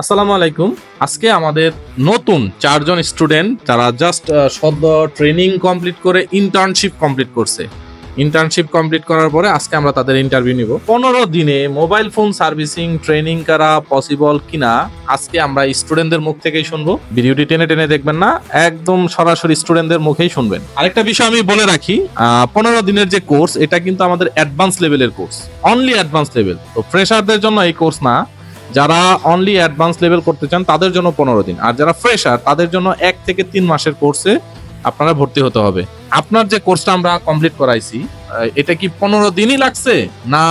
আসসালামু আলাইকুম। আজকে আমাদের নতুন চারজন স্টুডেন্ট যারা জাস্ট সদ্য ট্রেনিং কমপ্লিট করে ইন্টার্নশিপ কমপ্লিট করছে। ইন্টার্নশিপ কমপ্লিট করার পরে আজকে আমরা তাদের ইন্টারভিউ নিব। পনেরো দিনে মোবাইল ফোন সার্ভিসিং ট্রেনিং করা পসিবল কিনা, আজকে আমরা স্টুডেন্টদের মুখ থেকেই শুনব। ভিডিওটি টেনে টেনে দেখবেন না, একদম সরাসরি স্টুডেন্টদের মুখেই শুনবেন। আরেকটা বিষয় আমি বলে রাখি পনেরো দিনের যে কোর্স এটা কিন্তু আমাদের অ্যাডভান্স লেভেলের কোর্স অনলি অ্যাডভান্স লেভেল তো ফ্রেশারদের জন্য এই কোর্স না যারা অনলি অ্যাডভান্স লেভেল করতে চান তাদের জন্য পনেরো দিন। আর যারা ফ্রেশার তাদের জন্য এক থেকে তিন মাসের কোর্সে আপনারা ভর্তি হতে হবে। আপনার যে কোর্সটা আমরা কমপ্লিট করাইছি এটা কি পনেরো দিনই লাগছে? না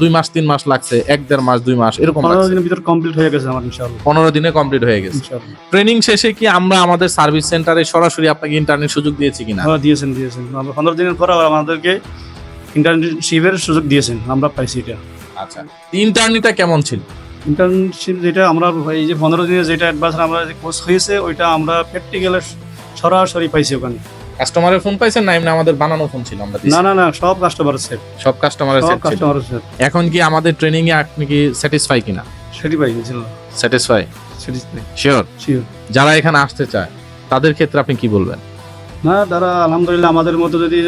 দুই মাস তিন মাস লাগছে? এক দেড় মাস দুই মাস এরকম পনেরো দিনের ভিতর কমপ্লিট হয়ে গেছে আমার ইনশাআল্লাহ। পনেরো দিনে কমপ্লিট হয়ে গেছে। ট্রেনিং শেষে কি আমরা আমাদের সার্ভিস সেন্টারে সরাসরি আপনাকে ইন্টারনেট সুযোগ দিয়েছি কিনা? হ্যাঁ দিয়েছেন দিয়েছেন। আমরা পনেরো দিনের পর আমাদেরকে ইন্টার্নশিপের সুযোগ দিয়েছেন। আমরা পাইছি এটা। আচ্ছা। ইন্টারনেটটা কেমন ছিল? ইন্টার্নশিপ যেটা আমরা এই যে পনেরো দিনের যেটা অ্যাডভান্স আমরা যে কোর্স হয়েছে ওইটা আমরা প্র্যাকটিক্যালে সরাসরি পাইছি ওখানে। কাস্টমারের ফোন পাইছেন না? এমনি আমাদের বানানো ফোন ছিল আমরা না না না সব সেট সব কাস্টমারের সব সেট ছিল। কাস্টমার সেট এখন কি আমাদের ট্রেনিং এ আপনি কি স্যাটিসফাই কিনা? সেটি পাইছিল স্যাটিসফাই শিওর শিওর যারা এখানে আসতে চায় তাদের ক্ষেত্রে আপনি কি বলবেন? না তারা আলহামদুলিল্লাহ আমাদের মতো যদি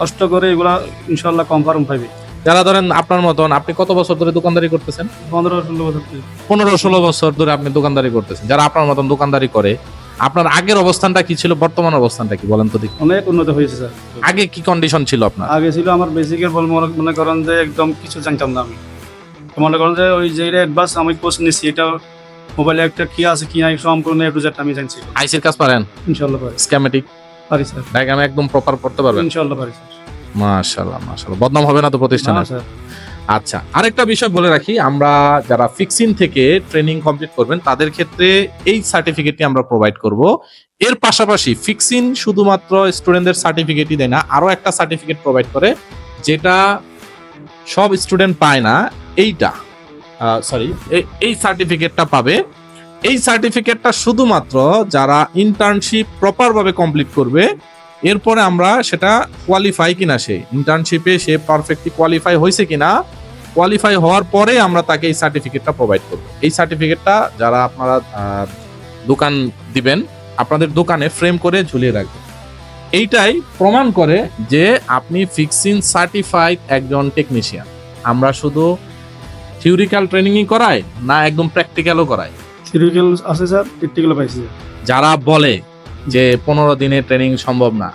কষ্ট করে এগুলা ইনশাল্লাহ কনফার্ম পাইবে। যারা ধরেন আপনার মতন আপনি কত বছর ধরে দোকানদারি করতেছেন? পনেরো ষোলো বছর পনেরো ষোলো বছর ধরে আপনি দোকানদারি করতেছেন। যারা আপনার মতন দোকানদারি করে আপনার আগের অবস্থানটা কি ছিল? বর্তমান অবস্থানটা কি বলেন তো দেখি। অনেক উন্নত হয়েছে স্যার। আগে কি কন্ডিশন ছিল আপনার? আগে ছিল আমার বেসিকের বল মনে করেন যে একদম কিছু জানতাম না আমি। মনে করেন যে ওই যে অ্যাডভান্স আমি কোর্স নিচ্ছি এটা মোবাইলে একটা কি আছে কি নাই সম্পূর্ণ এ টু জেড আমি জানছি। আইসির কাজ পারেন? ইনশাল্লাহ পারি। স্ক্যামেটিক পারি স্যার। ডায়াগ্রাম একদম প্রপার পড়তে পারবেন। ইনশাল্লাহ পারি স্যার। মাশাআল্লাহ মাশাআল্লাহ। বদনাম হবে না তো প্রতিষ্ঠানে? আচ্ছা আরেকটা বিষয় বলে রাখি আমরা যারা ফিক্সিং থেকে ট্রেনিং কমপ্লিট করবেন তাদের ক্ষেত্রে এই সার্টিফিকেটটি আমরা প্রোভাইড করব। এর পাশাপাশি ফিক্সিং শুধুমাত্র স্টুডেন্টদের সার্টিফিকেটই দেয় না আরও একটা সার্টিফিকেট প্রোভাইড করে যেটা সব স্টুডেন্ট পায় না এইটা সরি এই সার্টিফিকেটটা পাবে। এই সার্টিফিকেটটা শুধুমাত্র যারা ইন্টার্নশিপ প্রপারভাবে কমপ্লিট করবে এরপরে আমরা সেটা কোয়ালিফাই কিনা সে ইন্টার্নশিপে সে পারফেক্টলি কোয়ালিফাই হয়েছে কিনা কোয়ালিফাই হওয়ার পরে আমরা তাকে এই সার্টিফিকেটটা প্রোভাইড করব। এই সার্টিফিকেটটা যারা আপনারা দোকান দিবেন আপনাদের দোকানে ফ্রেম করে ঝুলিয়ে রাখবেন। এইটাই প্রমাণ করে যে আপনি ফিক্সিং সার্টিফাইড একজন টেকনিশিয়ান আমরা শুধু থিওরিক্যাল ট্রেনিংই করাই না একদম প্র্যাকটিক্যালও করাই। থিওরিক্যাল আছে স্যার প্র্যাকটিক্যাল পাইছি। যারা বলে যে পনেরো দিনে ট্রেনিং সম্ভব না।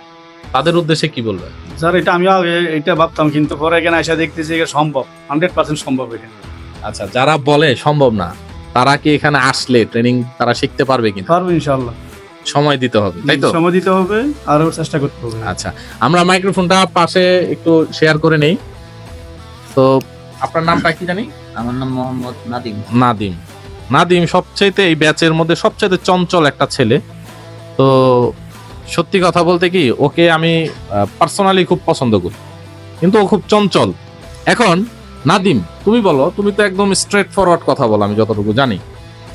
তাদের উদ্দেশ্যে কি বলবেন স্যার এটা আমি আগে এটা ভাবতাম কিন্তু পরে এখানে এসে দেখতেছি এটা সম্ভব। হান্ড্রেড পার্সেন্ট সম্ভব এখানে। আচ্ছা যারা বলে সম্ভব না তারা কি এখানে আসলে ট্রেনিং তারা শিখতে পারবে কিনা? পারব ইনশাল্লাহ সময় দিতে হবে তাই তো? সময় দিতে হবে আরও চেষ্টা করতে হবে। আচ্ছা আমরা মাইক্রোফোনটা পাশে একটু শেয়ার করে নেই। তো আপনার নামটা কি জানি? আমার নাম মোহাম্মদ নাদিম। নাদিম। নাদিম সবচাইতে এই ব্যাচের মধ্যে সবচাইতে চঞ্চল একটা ছেলে। তো সত্যি কথা বলতে কি ওকে আমি পার্সোনালি খুব পছন্দ করি। কিন্তু ও খুব চঞ্চল। এখন নাদিম তুমি বলো তুমি তো একদম স্ট্রেট ফরওয়ার্ড কথা বলো আমি যতটুকু জানি।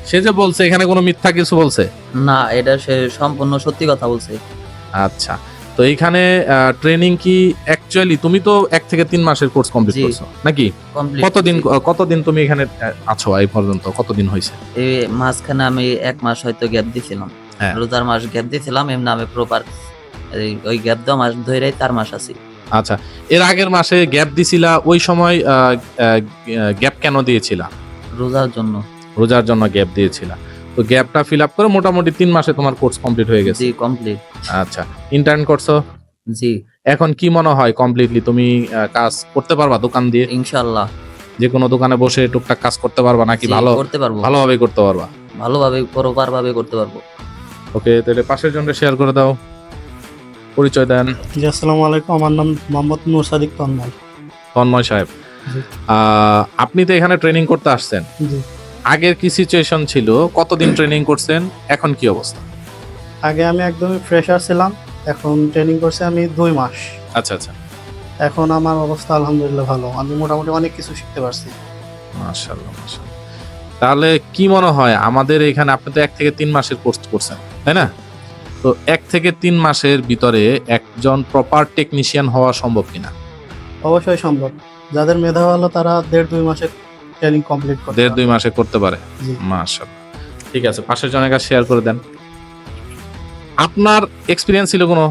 সে যে বলছে এখানে কোনো মিথ্যা কিছু বলছে? না এটা সে সম্পূর্ণ সত্যি কথা বলছে। আচ্ছা তো এইখানে ট্রেনিং কি অ্যাকচুয়ালি তুমি তো এক থেকে তিন মাসের কোর্স কমপ্লিট। করছ নাকি? কতদিন কতদিন তুমি এখানে আছো এই পর্যন্ত? কতদিন হয়েছে এই মাঝখানে আমি এক মাস হয়তো গ্যাপ দিছিলাম। হ্যাঁ। রোজার মাস গ্যাপ দিছিলাম এমনি আমি প্রপার ওই গ্যাপ দেওয়া মাস ধরেই তার মাস আছি। আচ্ছা এর আগের মাসে গ্যাপ দিছিলা ওই সময় গ্যাপ কেন দিয়েছিলা? রোজার জন্য। রোজার জন্য গ্যাপ দিয়েছিলা। তো গ্যাপটা ফিল আপ করে মোটামুটি তিন মাসে তোমার কোর্স কমপ্লিট হয়ে গেছে। জি কমপ্লিট আচ্ছা ইন্টার্ন করছ? জি। এখন কি মনে হয় কমপ্লিটলি তুমি কাজ করতে পারবা দোকান দিয়ে? ইনশাল্লাহ যে কোনো দোকানে বসে টুকটাক কাজ করতে পারবা নাকি ভালো? করতে পারব। ভালোভাবে করতে পারবা? ভালোভাবে প্রপার ভাবে করতে পারব। ওকে তাহলে পাশের জন্য শেয়ার করে দাও। পরিচয় দেন। জি আসসালামু আলাইকুম আমার নাম মোহাম্মদ নূর সাদিক তন্ময়। তন্ময় সাহেব। আপনি তো এখানে ট্রেনিং করতে আসছেন। আগের কি সিচুয়েশন ছিল? কতদিন ট্রেনিং করছেন? এখন কি অবস্থা? আগে আমি একদমই ফ্রেশার ছিলাম এখন ট্রেনিং করছি আমি দুই মাস। আচ্ছা আচ্ছা। এখন আমার অবস্থা আলহামদুলিল্লাহ ভালো আমি মোটামুটি অনেক কিছু শিখতে পারছি। মাশাআল্লাহ মাশাআল্লাহ। তাহলে কি মনে হয় আমাদের এখানে আপনি তো এক থেকে তিন মাসের কোর্স করছেন। তাই না? তো এক থেকে তিন মাসের ভিতরে একজন প্রপার টেকনিশিয়ান হওয়া সম্ভব কিনা? অবশ্যই সম্ভব। যাদের মেধা ভালো তারা দেড় দুই মাসে ট্রেনিং কমপ্লিট করতে দেড় দুই মাসে করতে পারে। মাশাআল্লাহ। ঠিক আছে পাশের জনের কাছে শেয়ার করে দেন। আপনার এক্সপিরিয়েন্স ছিল কোনো?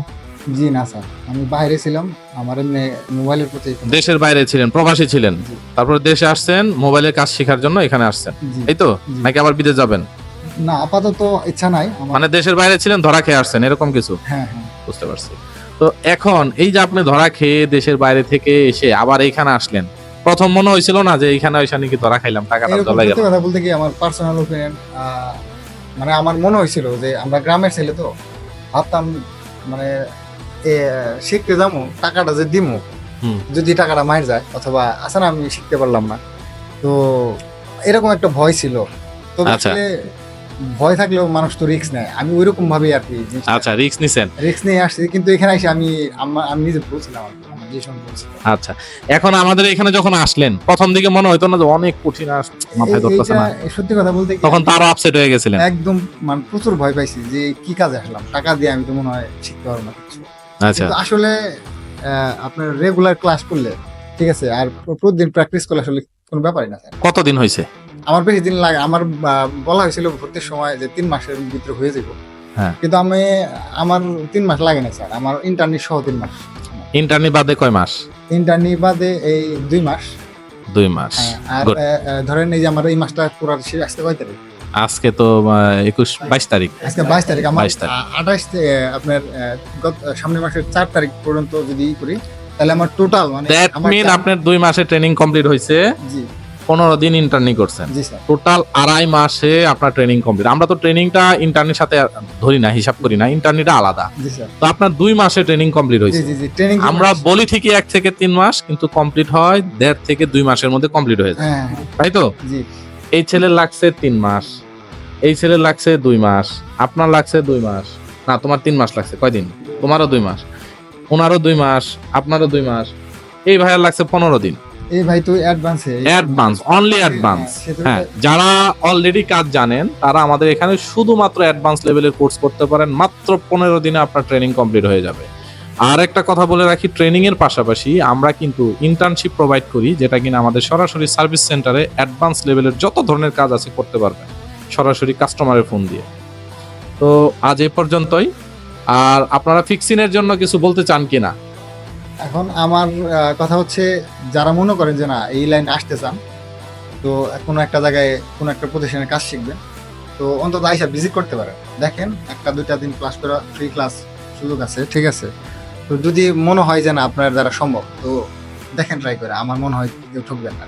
জি না স্যার। আমি বাইরে ছিলাম আমার মোবাইলের প্রতি দেশের বাইরে ছিলেন প্রবাসী ছিলেন। তারপরে দেশে আসছেন মোবাইলের কাজ শেখার জন্য এখানে আসছেন। এই তো? নাকি আবার বিদেশ যাবেন? না আপাতত ইচ্ছা নাই মানে দেশের বাইরে ছিলেন ধরা খেয়ে আসছেন এরকম কিছু? হ্যাঁ হ্যাঁ। বুঝতে পারছি। তো এখন এই যে আপনি ধরা খেয়ে দেশের বাইরে থেকে এসে আবার এইখানে আসলেন প্রথম মনে হয়েছিল না যে এইখানে এসে নাকি ধরা খাইলাম টাকাটা চলে গেল। কথা বলতে কি আমার পার্সোনাল ওপিনিয়ন মানে আমার মনে হয়েছিল যে আমরা গ্রামের ছেলে তো ভাবতাম মানে শিখতে যাব টাকাটা যে দিমু যদি টাকাটা মার যায় অথবা আসা না আমি শিখতে পারলাম না। তো এরকম একটা ভয় ছিল। তো। ভয় থাকলেও মানুষ তো রিস্ক নেয়। আমি ওইরকম ভাবেই আর কি আচ্ছা রিক্স নিছেন? রিস্ক নিয়ে আসছি কিন্তু এখানে এসে আমি আমা- নিজে বলছিলাম আচ্ছা এখন আমাদের এখানে যখন আসলেন প্রথম দিকে মনে হতো না যে অনেক কঠিন মাথায় ধরতেছে না। সত্যি কথা বলতে তখন তো আরও আপসেট হয়ে গেছিলেন। একদম মানে প্রচুর ভয় পাইছি যে কি কাজে আসলাম টাকা দিয়ে আমি তো মনে হয় শিখতে পারব না আচ্ছা। আসলে আপনার রেগুলার ক্লাস করলে ঠিক আছে আর প্রতিদিন প্র্যাকটিস করলে আসলে কোনো ব্যাপারই না কতদিন হয়েছে আমার বেশি দিন লাগে আমার বলা হয়েছিল ভর্তির সময় যে তিন মাসের ভিতরে হয়ে যাব হ্যাঁ। কিন্তু আমি আমার তিন মাস লাগে না স্যার আমার ইন্টারনি সহ তিন মাস। ইন্টারনি বাদে কয় মাস? ইন্টারনি বাদে এই দুই মাস। দুই মাস। হ্যাঁ, আর ধরেন এই যে আমার এই মাসটা পুরো শেষ আসতে কয় তারিখ? আজকে তো একুশ বাইশ তারিখ। আজকে বাইশ তারিখ আমার 22 তারিখ। আঠাশ আপনার সামনের মাসের চার তারিখ পর্যন্ত যদি করি তাহলে আমার টোটাল মানে দ্যাট মিন আপনার দুই মাসের ট্রেনিং কমপ্লিট হয়েছে জি। পনেরো দিন ইন্টার্নি করছেন। টোটাল আড়াই মাসে আপনার ট্রেনিং কমপ্লিট আমরা তো ট্রেনিংটা ইন্টার্নির সাথে ধরি না হিসাব করি না ইন্টার্নিটা আলাদা। তো আপনার দুই মাসে ট্রেনিং কমপ্লিট হয়েছে। আমরা বলি ঠিকই এক থেকে তিন মাস কিন্তু কমপ্লিট হয় দেড় থেকে দুই মাসের মধ্যে কমপ্লিট হয়ে যায়। হ্যাঁ। হ্যাঁ, তাই তো? এই ছেলে লাগছে তিন মাস এই ছেলে লাগছে দুই মাস আপনার লাগছে দুই মাস। না তোমার তিন মাস লাগছে কয়দিন? তোমারও দুই মাস ওনারও দুই মাস আপনারও দুই মাস। এই ভাইয়ার লাগছে পনেরো দিন। এই ভাই তো অ্যাডভান্সে অ্যাডভান্স অনলি অ্যাডভান্স হ্যাঁ যারা অলরেডি কাজ জানেন তারা আমাদের এখানে শুধুমাত্র অ্যাডভান্স লেভেলের কোর্স করতে পারেন মাত্র পনেরো দিনে আপনার ট্রেনিং কমপ্লিট হয়ে যাবে। আর একটা কথা বলে রাখি ট্রেনিং এর পাশাপাশি আমরা কিন্তু ইন্টার্নশিপ প্রোভাইড করি যেটা কিনা আমাদের সরাসরি সার্ভিস সেন্টারে অ্যাডভান্স লেভেলের যত ধরনের কাজ আছে করতে পারবেন সরাসরি কাস্টমারের ফোন দিয়ে। তো আজ এ পর্যন্তই। আর আপনারা ফিক্সিনের জন্য কিছু বলতে চান কিনা? এখন আমার কথা হচ্ছে যারা মনে করেন যে না, এই লাইন আসতে চান, তো কোনো একটা জায়গায় কোনো একটা প্রতিষ্ঠানের কাজ শিখবেন। তো অন্তত আইসা ভিজিট করতে পারেন। দেখেন, একটা, দুইটা দিন ক্লাস করা ফ্রি ক্লাস সুযোগ আছে, ঠিক আছে? তো যদি মনে হয় যে না, আপনার দ্বারা সম্ভব, তো দেখেন ট্রাই করে। আমার মনে হয় কেউ ঠকবেন না।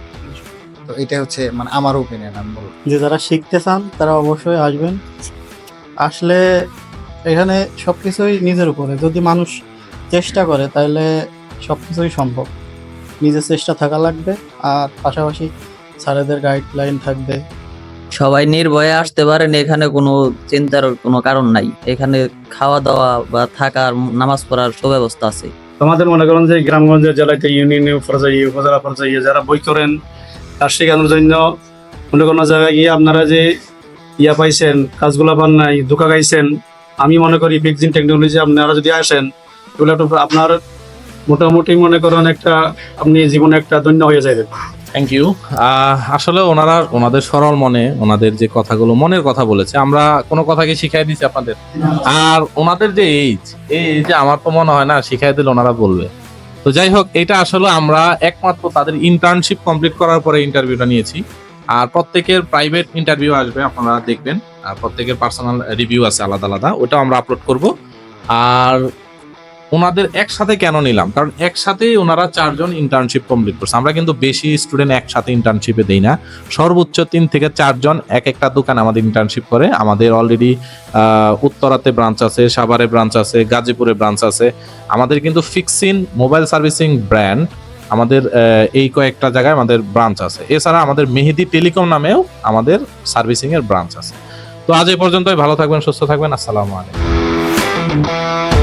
তো এটা হচ্ছে মানে আমার ওপিনিয়ন আমি বলব। যে যারা শিখতে চান, তারা অবশ্যই আসবেন। আসলে এখানে সব কিছুই নিজের উপরে। যদি মানুষ চেষ্টা করে, তাহলে সবকিছুই সম্ভব। নিজের চেষ্টা থাকা লাগবে আর পাশাপাশি স্যারেদের গাইডলাইন থাকবে। সবাই নির্ভয়ে আসতে পারেন এখানে কোনো চিন্তার কোনো কারণ নাই। এখানে খাওয়া দাওয়া বা থাকার নামাজ পড়ার সুব্যবস্থা আছে। তোমাদের মনে করেন যে গ্রামগঞ্জের জেলাতে ইউনিয়ন পর্যায়ে উপজেলা পর্যায়ে যারা বই করেন কাজ শেখানোর জন্য মনে কোনো জায়গায় গিয়ে আপনারা যে ইয়া পাইছেন কাজগুলা পান নাই ধোকা গাইছেন আমি মনে করি ফিক্সিং টেকনোলজি আপনারা যদি আসেন এগুলো একটু আপনার মোটামুটি মনে করেন একটা আপনি জীবনে একটা ধন্য হয়ে যাবেন থ্যাংক ইউ আসলে ওনারা ওনাদের সরল মনে, ওনাদের যে কথাগুলো মনের কথা বলেছে, আমরা কোনো কথাকে শিখাই দিছি আপনাদের। আর ওনাদের যে এইজ এই যে আমার তো মনে হয় না শিখাই দিলে ওনারা বলবে। তো যাই হোক, এটা আসলে আমরা একমাত্র তাদের ইন্টার্নশিপ কমপ্লিট করার পরে ইন্টারভিউটা নিয়েছি। আর প্রত্যেকের প্রাইভেট ইন্টারভিউ আসবে, আপনারা দেখবেন। আর প্রত্যেকের পার্সোনাল রিভিউ আছে আলাদা আলাদা ওটা আমরা আপলোড করব। আর ওনাদের একসাথে কেন নিলাম? কারণ একসাথেই ওনারা চারজন ইন্টার্নশিপ কমপ্লিট করছে। আমরা কিন্তু বেশি স্টুডেন্ট একসাথে ইন্টার্নশিপে দেই না। সর্বোচ্চ তিন থেকে চারজন এক একটা দোকান আমাদের ইন্টার্নশিপ করে। আমাদের অলরেডি উত্তরাতে ব্রাঞ্চ আছে, সাভারে ব্রাঞ্চ আছে, গাজীপুরে ব্রাঞ্চ আছে। আমাদের কিন্তু ফিক্সিন মোবাইল সার্ভিসিং ব্র্যান্ড আমাদের এই কয়েকটা জায়গায় আমাদের ব্রাঞ্চ আছে। এছাড়া আমাদের মেহেদি টেলিকম নামেও আমাদের সার্ভিসিংয়ের ব্রাঞ্চ আছে। তো আজ এই পর্যন্তই। ভালো থাকবেন, সুস্থ থাকবেন। আসসালামু আলাইকুম।